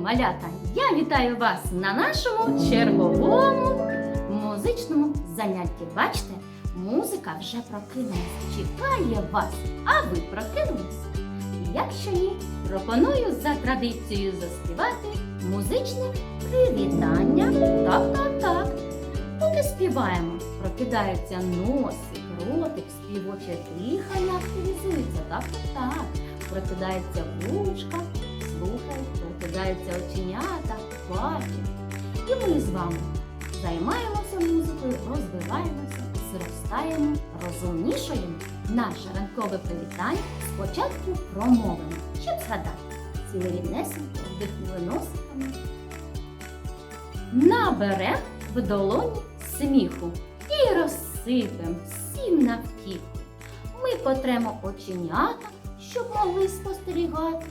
малята! Я вітаю вас на нашому черговому музичному занятті. Бачите, музика вже прокинулась, чекає вас, а ви прокинулись? Якщо ні, пропоную за традицією заспівати музичне привітання. Так, так, так. Поки співаємо, прокидається носик, ротик, співоче дихання активізується. Так, так, так. Прокидається вушка, слухають, прокидаються оченята, бачать. І ми з вами займаємося музикою, розвиваємося, зростаємо, розумнішуємо. Наше ранкове привітання спочатку промовимо, щоб згадати. Сіли рівнесенько, вдихнули носиками. Наберем в долоні сміху і розсипем всім навтіху. Ми потремо оченята, щоб могли спостерігати.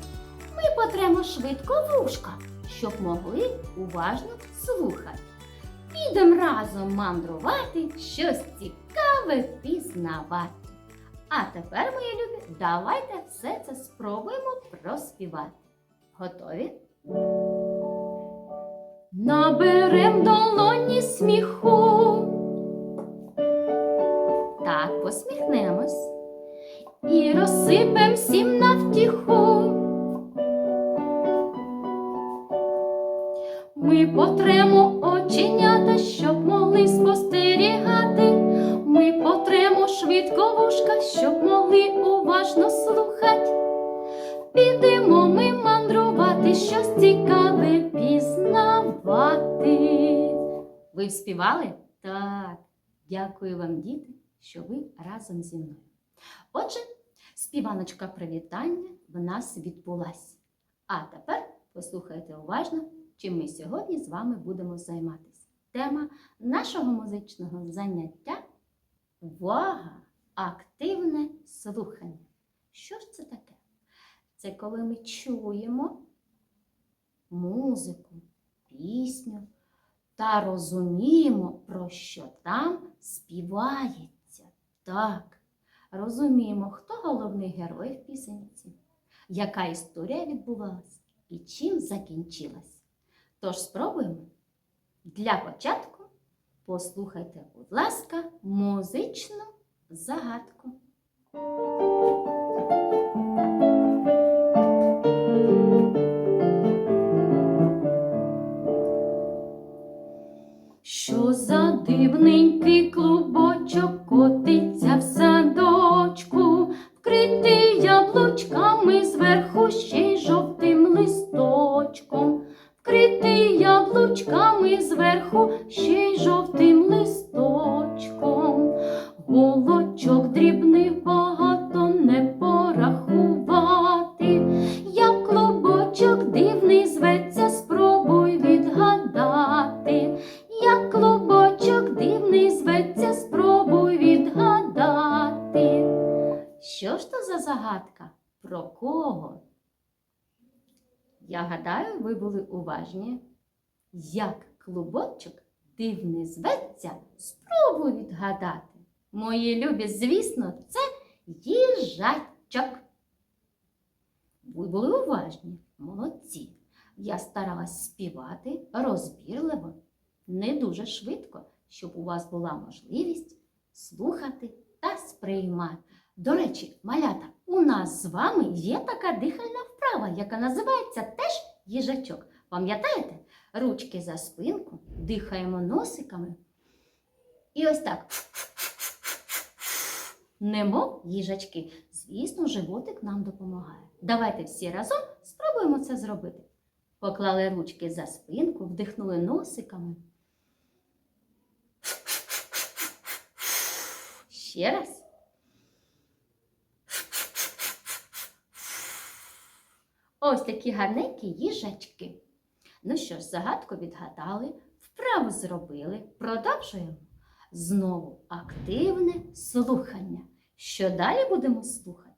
Ми потремо швидко вушка, щоб могли уважно слухати. Підем разом мандрувати, щось цікаве пізнавати. А тепер, мої любі, давайте все це спробуємо проспівати. Готові? Наберем долоні сміху. Так, посміхнемось і розсипем всім навтіху. Ми потремо оченята, щоб могли спостерігати. Ми потремо швидко вушка, щоб могли уважно слухати. Підемо ми мандрувати, щось цікаве пізнавати. Ви співали? Так. Дякую вам, діти, що ви разом зі мною. Отже, співаночка привітання в нас відбулась. А тепер послухайте уважно, чим ми сьогодні з вами будемо займатися. Тема нашого музичного заняття увага, активне слухання. Що ж це таке? Це коли ми чуємо музику, пісню та розуміємо, про що там співається. Так, розуміємо, хто головний герой в пісенці, яка історія відбувалась і чим закінчилась. Тож спробуємо. Для початку послухайте, будь ласка, музичну загадку. Голочок дрібних багато не порахувати. Як клубочок дивний зветься, спробуй відгадати. Як клубочок дивний зветься, спробуй відгадати. Що ж то за загадка? Про кого? Я гадаю, ви були уважні. Як клубочок дивний зветься, спробуй відгадати. Мої любі, звісно, це їжачок. Ви були уважні, молодці. Я старалась співати розбірливо, не дуже швидко, щоб у вас була можливість слухати та сприймати. До речі, малята, у нас з вами є така дихальна вправа, яка називається теж їжачок. Пам'ятаєте? Ручки за спинку, дихаємо носиками. І ось так. Немов їжачки. Звісно, животик нам допомагає. Давайте всі разом спробуємо це зробити. Поклали ручки за спинку, вдихнули носиками. Ще раз. Ось такі гарненькі їжачки. Ну що ж, загадку відгадали, вправу зробили. Продовжуємо. Знову активне слухання. Що далі будемо слухати?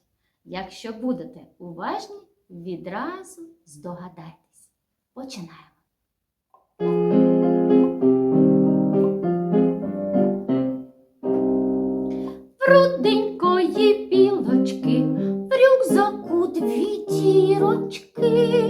Якщо будете уважні, відразу здогадайтесь. Починаємо. Пруденької білочки, в рюкзаку дві дірочки,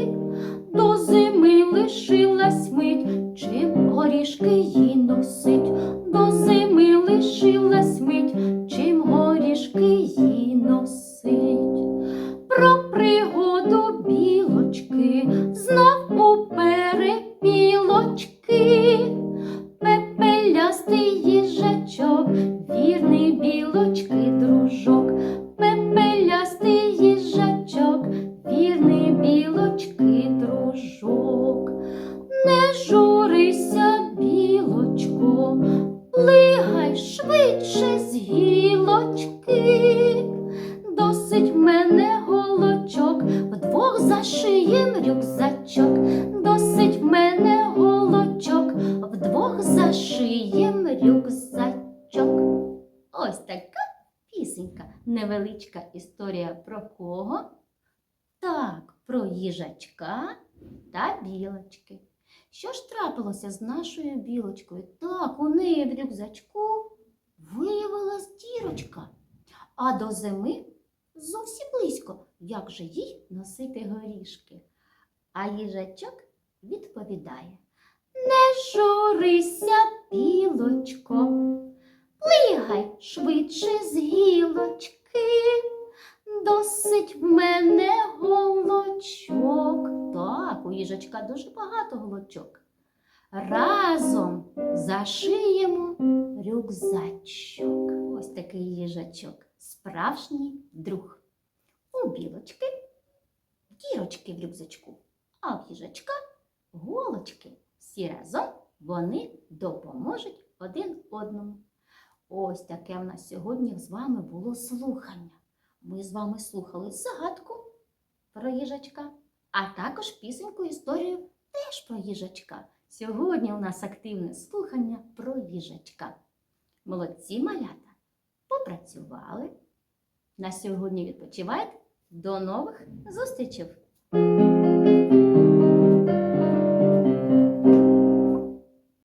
мене голочок, вдвох зашиєм рюкзачок. Досить в мене голочок, вдвох зашиєм рюкзачок. Ось така пісенька, невеличка історія про кого? Так, про їжачка та білочки. Що ж трапилося з нашою білочкою? Так, у неї в рюкзачку виявилась дірочка, а до зими зовсім близько. Як же їй носити горішки? А їжачок відповідає: Не журися, білочко, плигай швидше з гілочки. Досить в мене голочок. Так, у їжачка дуже багато голочок. Разом зашиємо рюкзачок. Ось такий їжачок. Справжній друг. У білочки дірочки в рюкзачку, а в їжачка голочки. Всі разом вони допоможуть один одному. Ось таке в нас сьогодні з вами було слухання. Ми з вами слухали загадку про їжачка, а також пісеньку історію теж про їжачка. Сьогодні у нас активне слухання про їжачка. Молодці малята, попрацювали. На сьогодні відпочивайте. До нових зустрічей!